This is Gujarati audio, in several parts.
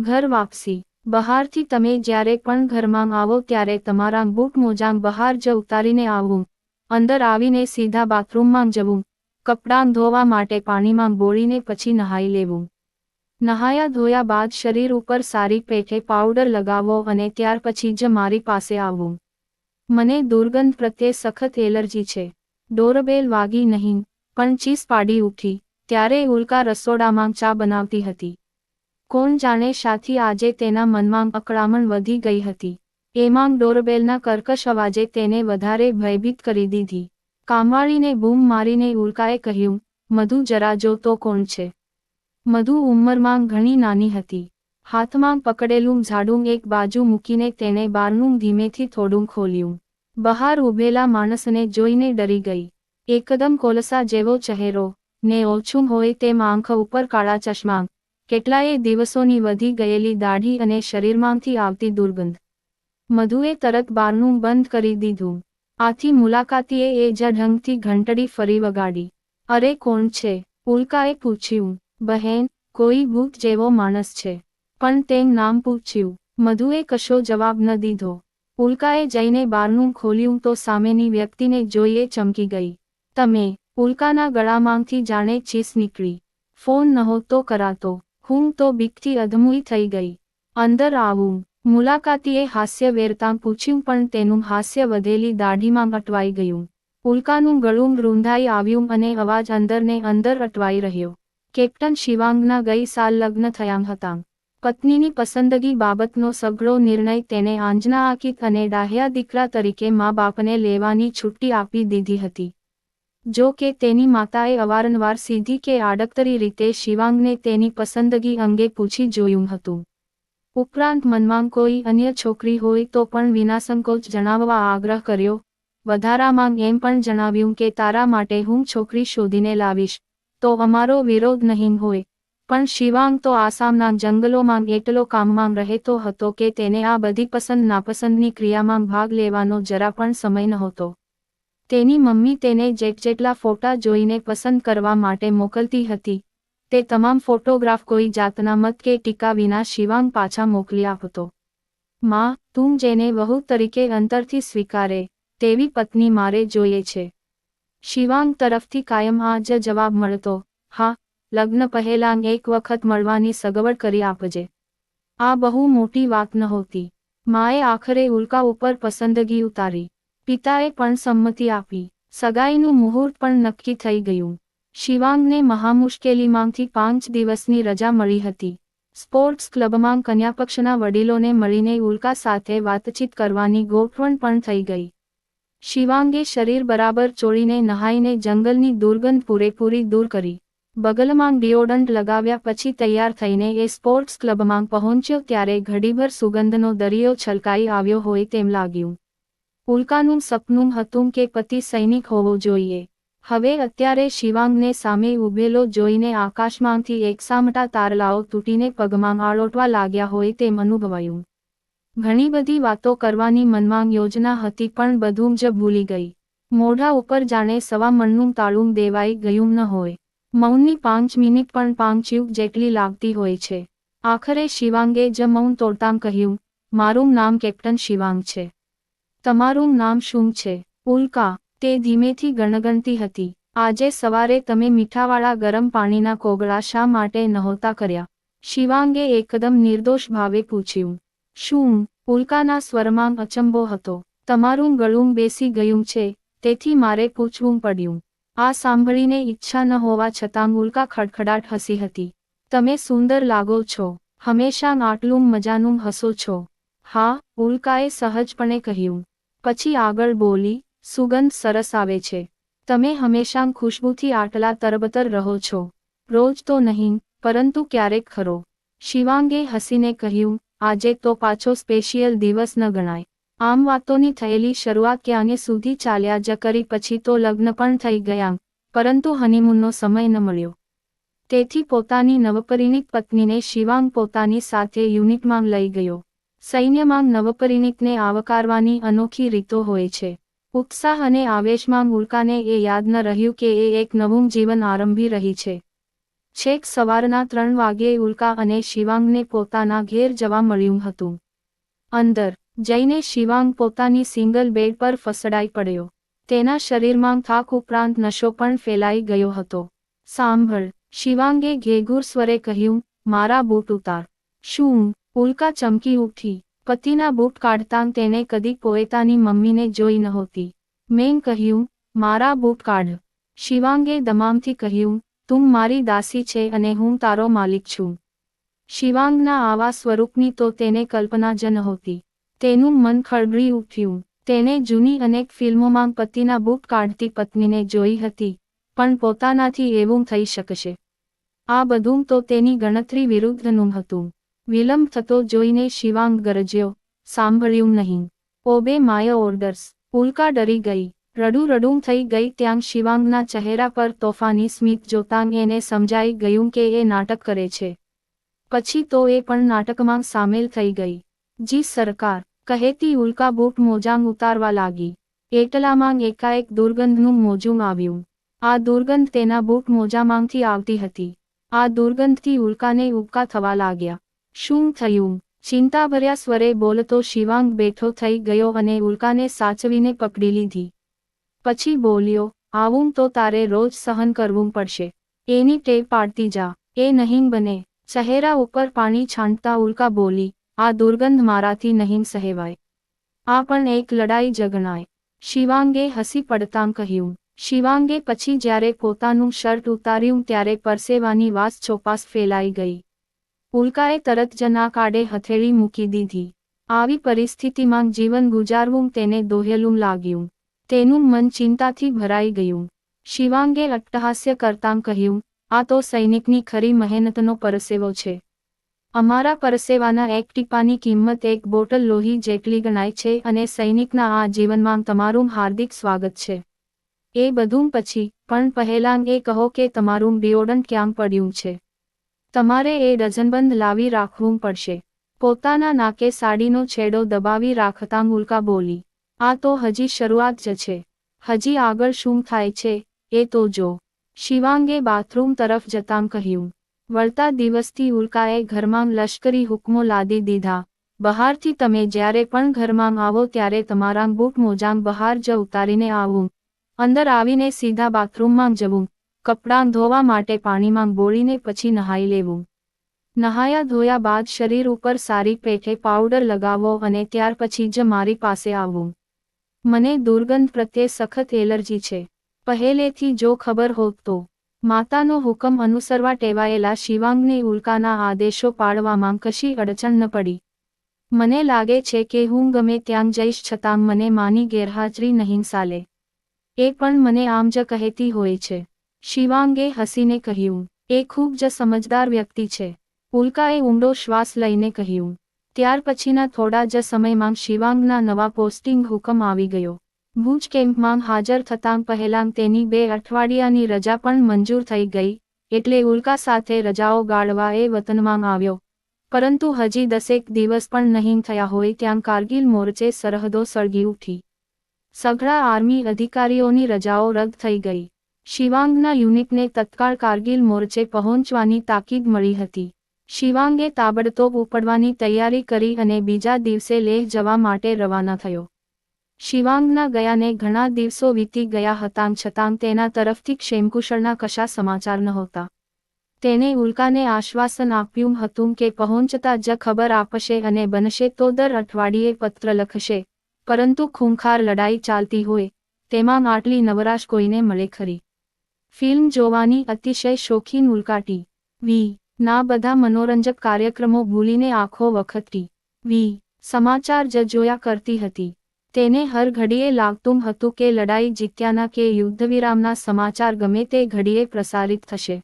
ઘર વાપસી. બહારથી તમે જ્યારે પણ ઘરમાં આવો ત્યારે તમારા બૂટ મોજાં બહાર જ ઉતારીને આવવું અંદર આવીને સીધા બાથરૂમમાં જવું. કપડાં ધોવા માટે પાણીમાં બોળીને પછી નહાઈ લેવું. નહાયા ધોયા બાદ શરીર ઉપર સારી પેઠે પાવડર લગાવો અને ત્યાર પછી જ મારી પાસે આવવું મને દુર્ગંધ પ્રત્યે સખત એલર્જી છે. ડોરબેલ વાગી નહીં, પણ ચીસ પાડી ઉઠી, ત્યારે ઉલ્કા રસોડામાં ચા બનાવતી હતી. કોણ જાણે શાથી આજે તેના મનમાં અકળામણ વધી ગઈ હતી. એમાં ડોરબેલના કર્કશ અવાજે તેને વધારે ભયભીત કરી દીધી. કામવાળીને બૂમ મારીને ઉલ્કાએ કહ્યું, મધુ, જરા જો તો કોણ છે? મધુ ઉંમરમાં ઘણી નાની હતી. હાથમાં પકડેલું ઝાડું એક બાજુ મૂકીને તેણે બારનું ધીમેથી થોડું ખોલ્યું. બહાર ઉભેલા માણસને જોઈને ડરી ગઈ. એકદમ કોલસા જેવો ચહેરો, ને ઓછું હોય તેમ આંખ ઉપર કાળા ચશ્મા કેટલાય દિવસોની વધી ગયેલી દાઢી અને શરીરમાંથી આવતી દુર્ગંધ. મધુએ તરત બારનું બંધ કરી દીધું. આથી મુલાકાતીએ એ જ ઢંગથી ઘંટડી ફરી વગાડી. અરે, કોણ છે? ઉલ્કાએ પૂછ્યું. બહેન, કોઈ ભૂત જેવો માણસ છે. પણ તેમ નામ પૂછ્યું. મધુએ કશો જવાબ ન દીધો. ઉલ્કાએ જઈને બારનું ખોલ્યું તો સામેની વ્યક્તિને જોઈએ ચમકી ગઈ. તમે, ઉલ્કાના ગળામાંથી જાણે ચીસ નીકળી. ફોન નહોતો કરાતો. હું તો બીકથી અધમુઈ થઈ ગઈ. અંદર આવું. મુલાકાતીએ હાસ્ય વેરતાં પૂછ્યું પણ તેનું હાસ્ય વધેલી દાઢીમાં અટવાઈ ગયું. ઉલ્કાનું ગળું રૂંધાઈ આવ્યું અને અવાજ અંદરને અંદર અટવાઈ રહ્યો. કેપ્ટન શિવાંગના ગઈ સાલ લગ્ન થયા હતા. પત્નીની પસંદગી બાબતનો સઘળો નિર્ણય તેને આંજના આકિત અને ડાહ્યા દીકરા તરીકે મા બાપને લેવાની છુટ્ટી આપી દીધી હતી. જો કે તેની માતાએ અવારનવાર સીધી કે આડકતરી રીતે શિવાંગને તેની પસંદગી અંગે પૂછી જોયું હતું. ઉપરાંત મનમાં કોઈ અન્ય છોકરી હોય તો પણ વિનાસંકોચ જણાવવા આગ્રહ કર્યો. વધારામાં એમ પણ જણાવ્યું કે તારા માટે હું છોકરી શોધીને લાવીશ, તો અમારો વિરોધ નહીં હોય. પણ શિવાંગ તો આસામના જંગલોમાં એટલો કામમાં રહેતો હતો કે તેને આ બધી પસંદ નાપસંદની ક્રિયામાં ભાગ લેવાનો જરા પણ સમય નહોતો. તેની મમ્મી તેને જેટ જેટલા ફોટા જોઈને પસંદ કરવા માટે મોકલતી હતી. તે તમામ ફોટોગ્રાફ કોઈ જાતના મત કે ટીકા વિના શિવાંગ પાછા મોકલી આપતો માં, તું જેને વહુ તરીકે અંતરથી સ્વીકારે, તેવી પત્ની મારે જોઈએ છે. શિવાંગ તરફથી કાયમ આ જ જવાબ મળતો. હા, લગ્ન પહેલાં એક વખત મળવાની સગવડ કરી આપજે. આ બહુ મોટી વાત નહોતી. માએ આખરે ઉલ્કા ઉપર પસંદગી ઉતારી. પિતાએ પણ સંમતિ આપી. સગાઈનું મુહૂર્ત પણ નક્કી થઈ ગયું. શિવાંગને મહામુશ્કેલીમાંથી પાંચ દિવસની રજા મળી હતી. સ્પોર્ટ્સ ક્લબમાં કન્યાપક્ષના વડીલોને મળીને ઉલ્કા સાથે વાતચીત કરવાની ગોઠવણ પણ થઈ ગઈ. શિવાંગે શરીર બરાબર ચોળીને નહાઈને જંગલની દુર્ગંધ પૂરેપૂરી દૂર કરી. બગલમાં ડિયોડન્ટ લગાવ્યા પછી તૈયાર થઈને એ સ્પોર્ટ્સ ક્લબમાં પહોંચ્યો ત્યારે ઘડીભર સુગંધનો દરિયો છલકાઈ આવ્યો હોય તેમ લાગ્યું. ઉલ્કાનું સપનું હતું કે પતિ સૈનિક હોવો જોઈએ. હવે અત્યારે શિવાંગને સામે ઉભેલો જોઈને આકાશમાંથી એકસામટા તારલાઓ તૂટીને પગમાં આળોટવા લાગ્યા હોય તેમ અનુભવાયું. ઘણી બધી વાતો કરવાની મનમાં યોજના હતી પણ બધું જ ભૂલી ગઈ. મોઢા ઉપર જાણે સવા મણનું તાળું દેવાઈ ગયું ન હોય. મૌનની પાંચ મિનિટ પણ પાંચ જેટલી લાગતી હોય છે. આખરે શિવાંગે જ મૌન તોડતામ કહ્યું, મારું નામ કેપ્ટન શિવાંગ છે. તમારું નામ શું છે? ઉલ્કા, તે ધીમેથી ગણગણતી હતી. આજે સવારે તમે મીઠાવાળા ગરમ પાણીના કોગળા શા માટે નહોતા કર્યા? શિવાંગે એકદમ નિર્દોષ ભાવે પૂછ્યું. શું? ઉલ્કાના સ્વરમાં અચંબો હતો. તમારું ગળું બેસી ગયું છે, તેથી મારે પૂછવું પડ્યું. આ સાંભળીને ઈચ્છા ન હોવા છતાં ઉલ્કા ખડખડાટ હસી હતી. તમે સુંદર લાગો છો. હંમેશા આટલું મજાનું હસો છો. હા, ઉલ્કાએ સહજપણે કહ્યું. પછી આગળ બોલી, સુગંધ સરસ આવે છે. તમે હંમેશા ખુશ્બુથી આટલા તરબતર રહો છો. રોજ તો નહીં, પરંતુ ક્યારેક ખરો. શિવાંગે હસીને કહ્યું, આજે તો પાછો સ્પેશિયલ દિવસ ન ગણાય. આમ વાતોની થયેલી શરૂઆત ક્યાંગે સુધી ચાલ્યા જ કરી પછી તો લગ્ન પણ થઈ ગયા. પરંતુ હનીમૂનનો સમય ન મળ્યો. તેથી પોતાની નવપરિણીત પત્નીને શિવાંગ પોતાની સાથે યુનિટમાં લઈ ગયો. સૈન્યમાં નવપરિણીતને આવકારવાની અનોખી રીતો હોય છે. ઉત્સાહ અને આવેશમાં ઉલ્કાને એ યાદ ન રહ્યું કે એ એક નવું જીવન આરંભી રહી છે. છેક સવારના ત્રણ વાગ્યે ઉલ્કા અને શિવાંગને પોતાના ઘેર જવા મળ્યું હતું. અંદર, જઈને શિવાંગ પોતાની સિંગલ બેડ પર ફસડાઈ પડ્યો. તેના શરીરમાં થાક ઉપરાંત નશો પણ ફેલાઈ ગયો હતો. સાંભળ, શિવાંગે ઘેઘુર સ્વરે કહ્યું, મારા બૂટ ઉતાર. શું? ઉલ્કા ચમકી ઉઠી. પતિના બૂટ કાઢતાં તેને કદી પોએતાની મમ્મીને જોઈ નહોતી. મેં કહ્યું, મારા બૂટ કાઢ. શિવાંગે દમામથી કહ્યું, તું મારી દાસી છે અને હું તારો માલિક છું. શિવાંગના આવા સ્વરૂપની તો તેને કલ્પના જ નહોતી. તેનું મન ખળગળી ઉઠ્યું. તેને જૂની અનેક ફિલ્મોમાં પતિના બૂટ કાઢતી પત્નીને જોઈ હતી, પણ પોતાનાથી એવું થઈ શકશે. આ બધું તો તેની ગણતરી વિરુદ્ધનું હતું. વિલંબ થતો જોઈને શિવાંગ ગરજ્યો, સાંભળ્યું નહીં. Obey my orders. ઉલ્કા ડરી ગઈ. રડું રડું થઈ ગઈ ત્યાં શિવાંગના ચહેરા પર તોફાની સ્મિત જોતાં એને સમજાઈ ગયું કે એ નાટક કરે છે. પછી તો એ પણ નાટકમાં સામેલ થઈ ગઈ. જી સરકાર, કહેતી ઉલ્કા બૂટ મોજાંગ ઉતારવા લાગી. એટલામાં એકાએક દુર્ગંધનું મોજું આવ્યું. આ દુર્ગંધ તેના બૂટ મોજામાંથી આવતી હતી. આ દુર્ગંધથી ઉલ્કાને ઉબકા થવા લાગ્યા. શું થયું? ચિંતાભર્યા સ્વરે બોલતો શિવાંગ બેઠો થઈ ગયો અને ઉલ્કાને સાચવીને પકડી લીધી. પછી બોલ્યો, આવું તો તારે રોજ સહન કરવું પડશે. એની ટેવ પાડતી જા. એ નહીં બને. ચહેરા ઉપર પાણી છાંટતા ઉલ્કા બોલી, આ દુર્ગંધ મારાથી નહીં સહેવાય. આ પણ એક લડાઈ જગણાય શિવાંગે હસી પડતાં કહ્યું. શિવાંગે પછી જ્યારે પોતાનું શર્ટ ઉતાર્યું ત્યારે પરસેવાની વાસ ચોપાસ ફેલાઈ ગઈ. ઉલ્કાએ તરત જ ના કાઢે હથેળી મૂકી દીધી. આવી પરિસ્થિતિમાં જીવન ગુજારવું તેને દોહેલું લાગ્યું. તેનું મન ચિંતાથી ભરાઈ ગયું. શિવાંગે અટ્ટહાસ્ય કરતાં કહ્યું, આ તો સૈનિકની ખરી મહેનતનો પરસેવો છે. અમારા પરસેવાના એક ટીપાની કિંમત એક બોટલ લોહી જેટલી ગણાય છે અને સૈનિકના આ જીવનમાં તમારું હાર્દિક સ્વાગત છે. એ બધું પછી, પણ પહેલાં એ કહો કે તમારું ડિયોડન્ટ ક્યાં પડ્યું છે? તમારે એ ડઝનબંધ લાવી રાખવું પડશે. પોતાના નાકે સાડીનો છેડો દબાવી રાખતાં ઉલ્કા બોલી, આ તો હજી શરૂઆત જ છે. હજી આગળ શું થાય છે, એ તો જો. શિવાંગે બાથરૂમ તરફ જતાં કહ્યું, વળતા દિવસથી ઉલ્કાએ ઘરમાં લશ્કરી હુકમો લાદી દીધા. બહારથી તમે જ્યારે પણ ઘરમાં આવો ત્યારે તમારા બૂટ મોજાં બહાર જ ઉતારીને આવું. અંદર આવીને સીધા બાથરૂમમાં જવું. કપડાં ધોવા માટે પાણીમાં બોળીને પછી નહાઈ લેવું. નહાયા ધોયા બાદ શરીર ઉપર સારી પેઠે પાવડર લગાવો અને ત્યાર પછી જ મારી પાસે આવવું મને દુર્ગંધ પ્રત્યે સખત એલર્જી છે. પહેલેથી જો ખબર હોત તો. માતાનો હુકમ અનુસરવા ટેવાયેલા શિવાંગને ઉલ્કાના આદેશો પાડવામાં કશી અડચણ ન પડી. મને લાગે છે કે હું ગમે ત્યાં જઈશ છતાં મને માની ગેરહાજરી નહીં ચાલે એ પણ મને આમ જ કહેતી હોય છે. શિવાંગે હસીને કહ્યું, એ ખૂબ જ સમજદાર વ્યક્તિ છે. ઉલ્કાએ ઊંડો શ્વાસ લઈને કહ્યું, ત્યાર પછીના થોડા જ સમયમાં શિવાંગના નવા પોસ્ટિંગ હુકમ આવી ગયો. ભુજ કેમ્પમાં હાજર થતાં પહેલાં તેની બે અઠવાડિયાની રજા પણ મંજૂર થઈ ગઈ, એટલે ઉલ્કા સાથે રજાઓ ગાળવા એ વતનમાં આવ્યો. પરંતુ હજી દસેક દિવસ પણ નહીં થયા હોય ત્યાં કારગિલ મોરચે સરહદો સળગી ઉઠી. સઘળા આર્મી અધિકારીઓની રજાઓ રદ થઈ ગઈ. શિવાંગના યુનિટને તત્કાળ કારગિલ મોરચે પહોંચવાની તાકીદ મળી હતી. શિવાંગે તાબડતોબ ઉપડવાની તૈયારી કરી અને બીજા દિવસે લેહ જવા માટે રવાના થયો. શિવાંગના ગયાને ઘણા દિવસો વીતી ગયા હતા, છતાં તેના તરફથી ક્ષેમકુશળના કશા સમાચાર નહોતા. તેને ઉલ્કાને આશ્વાસન આપ્યું હતું કે પહોંચતા જ ખબર આપશે અને બનશે તો દર અઠવાડિયે પત્ર લખશે, પરંતુ ખૂંખાર લડાઈ ચાલતી હોય, તેમાં આટલી નવરાશ કોઈને મળે ખરી. ફિલ્મ જોવાની અતિશય શોખીન ઉલકાટી. વી. ના બધા મનોરંજક કાર્યક્રમો ભૂલીને આખો વખતરી. વી. સમાચાર જ જોયા કરતી હતી. તેને હર ઘડીએ લાગતું હતું કે લડાઈ જીત્યાના કે યુદ્ધવિરામના સમાચાર ગમે તે ઘડીએ પ્રસારિત થશે.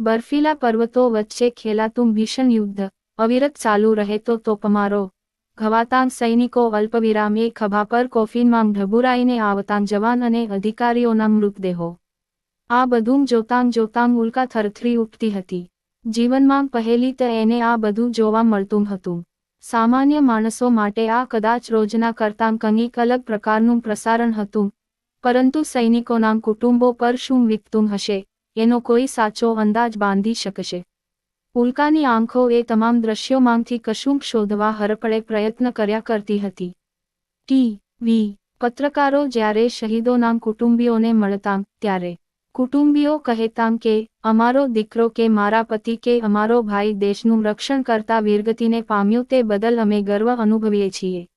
બર્ફીલા પર્વતો વચ્ચે ખેલાતું ભીષણ યુદ્ધ. અવિરત ચાલુ રહેતો તોપમારો. ઘવાતાંગ સૈનિકો અલ્પવિરામે ખભા પર કોફીનમાં ઢબુરાઈને આવતાં જવાન અને અધિકારીઓના મૃતદેહો આ બધું જોતાં જોતાં ઉલ્કા થરથરી ઉઠતી હતી. જીવનમાં પહેલી તો એને આ બધું જોવા મળતું હતું. સામાન્ય માણસો માટે આ કદાચ રોજના કરતાં કંઈક અલગ પ્રકારનું પ્રસારણ હતું. પરંતુ સૈનિકોના કુટુંબો પર શું વીતતું હશે, એનો કોઈ સાચો અંદાજ બાંધી શકશે. ઉલ્કાની આંખો એ તમામ દ્રશ્યોમાંથી કશુંક શોધવા હરપળે પ્રયત્ન કર્યા કરતી હતી. ટી. વી. પત્રકારો જ્યારે શહીદોના કુટુંબીઓને મળતા, ત્યારે કુટુંબીઓ કહેતાં કે, અમારો દીકરો કે મારા પતિ કે અમારો ભાઈ દેશનું રક્ષણ કરતા વીરગતિને પામ્યું તે બદલ અમે ગર્વ અનુભવીએ છીએ.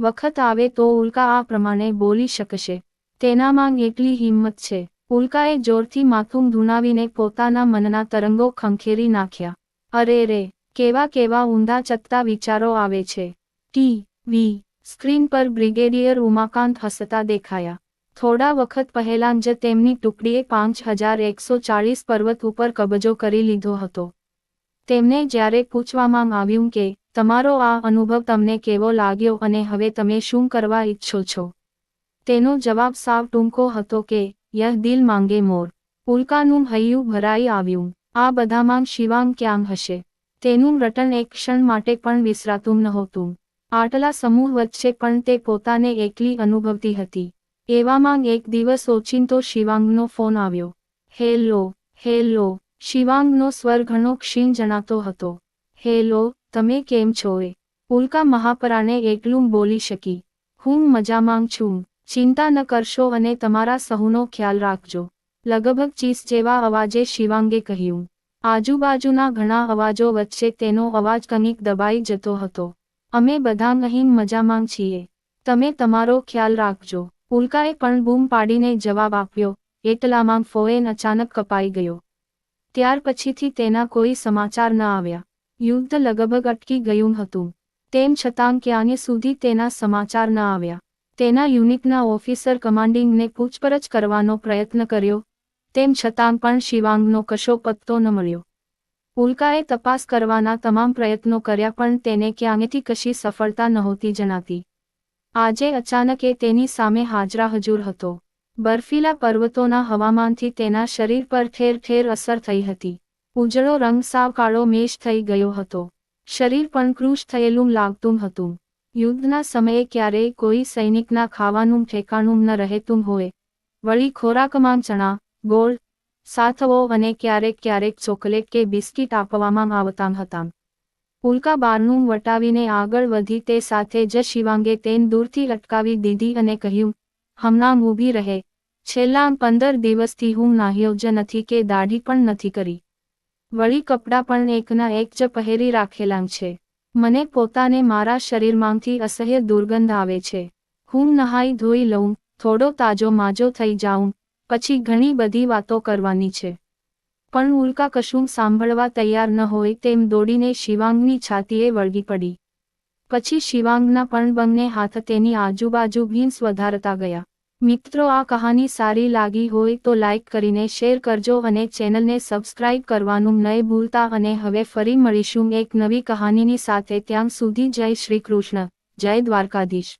વખત આવે તો ઉલ્કા આ પ્રમાણે બોલી શકશે. તેનામાં એટલી હિંમત છે. ઉલ્કાએ જોરથી માથું ધૂનાવીને પોતાના મનના તરંગો ખંખેરી નાખ્યા. અરે રે, કેવા કેવા ઊંધા ચત્તા વિચારો આવે છે. ટી. વી. સ્ક્રીન પર બ્રિગેડિયર ઉમાકાંત હસતા દેખાયા. થોડા વખત પહેલાં જ તેમની ટુકડીએ પાંચ હજાર એકસો ચાળીસ પર્વત ઉપર કબજો કરી લીધો હતો. તેમને જ્યારે પૂછવામાં આવ્યું કે, તમારો આ અનુભવ તમને કેવો લાગ્યો અને હવે તમે શું કરવા ઈચ્છો છો? તેનો જવાબ સાવ ટૂંકો હતો કે, યહ દિલ માંગે મોર. ઉલ્કાનું હૈયું ભરાઈ આવ્યું. આ બધામાં શિવાંગ ક્યાં હશે? તેનું રટન એક ક્ષણ માટે પણ વિસરાતું નહોતું. આટલા સમૂહ વચ્ચે પણ તે પોતાને એકલી અનુભવતી હતી. એવામાં એક દિવસ ઓચિંતો શિવાંગનો ફોન આવ્યો. હેલો હેલો, શિવાંગનો સ્વર ઘણો ક્ષીણ જણાતો હતો. હેલો, તમે કેમ છો? એ ઉલ્કા મહાપરાને એકલું બોલી શકી. હું મજામાં છું. ચિંતા ન કરશો અને તમારા સહુનો ખ્યાલ રાખજો, લગભગ ચીસ જેવા અવાજે શિવાંગે કહ્યું. આજુબાજુના ઘણા અવાજો વચ્ચે તેનો અવાજ કંઈક દબાઈ જતો હતો. અમે બધા અહીં મજામાં છીએ. તમે તમારો ખ્યાલ રાખજો. ઉલ્કાએ પણ બૂમ પાડીને જવાબ આપ્યો, એટલામાં ફોએન અચાનક કપાઈ ગયો. ત્યાર પછીથી તેના કોઈ સમાચાર ન આવ્યા. યુદ્ધ લગભગ અટકી ગયું હતું. તેમ છતાં ક્યાંય સુધી તેના સમાચાર ન આવ્યા. તેના યુનિટના ઓફિસર કમાન્ડિંગને પૂછપરછ કરવાનો પ્રયત્ન કર્યો. તેમ છતાં પણ શિવાંગનો કશો પત્તો ન મળ્યો. ઉલ્કાએ તપાસ કરવાના તમામ પ્રયત્નો કર્યા પણ તેને ક્યાંયથી કશી સફળતા નહોતી જણાતી. આજે અચાનક તેની સામે હાજરા હજુર હતો. બર્ફીલા પર્વતોના હવામાનથી તેના શરીર પર ઠેર ઠેર અસર થઈ હતી. ઉજળો રંગ સાવ કાળો મેષ થઈ ગયો હતો. શરીર પણ ક્રૂશ થયેલું લાગતું હતું. યુદ્ધના સમયે ક્યારેય કોઈ સૈનિકના ખાવાનું, ઠેકાણું ન રહેતું હોય. વળી ખોરાકમાં ચણા, ગોળ, સાથવો અને ક્યારેક ક્યારેક ચોકલેટ કે બિસ્કિટ આપવામાં આવતા હતા. ઉલ્કા બારનું વટાવીને આગળ વધી તે સાથે જ શિવાંગે તેન દૂરથી અટકાવી દીધી અને કહ્યું, હમણાં ઊભી રહે. છેલ્લા પંદર દિવસથી હું નાહ્યો જ નથી કે દાઢી પણ નથી કરી. વળી કપડાં પણ એકના એક જ પહેરી રાખેલા છે. મને પોતાને મારા શરીરમાંથી અસહ્ય દુર્ગંધ આવે છે. હું નહાઈ ધોઈ લઉં, થોડો તાજો માજો થઈ જાઉં, પછી ઘણી બધી વાતો કરવાની છે. પણ ઉલ્કા કશું સાંભળવા તૈયાર ન હોય તેમ દોડીને શિવાંગની છાતીએ વળગી પડી. પછી શિવાંગના પણ બંને હાથ તેની આજુબાજુ ભીંસ વધારતા ગયા. મિત્રો, આ કહાની સારી લાગી હોય તો લાઇક કરીને શેર કરજો અને ચેનલને સબસ્ક્રાઇબ કરવાનું નહીં ભૂલતા અને હવે ફરી મળીશું એક નવી કહાનીની સાથે ત્યાં સુધી જય શ્રી કૃષ્ણ, જય દ્વારકાધીશ.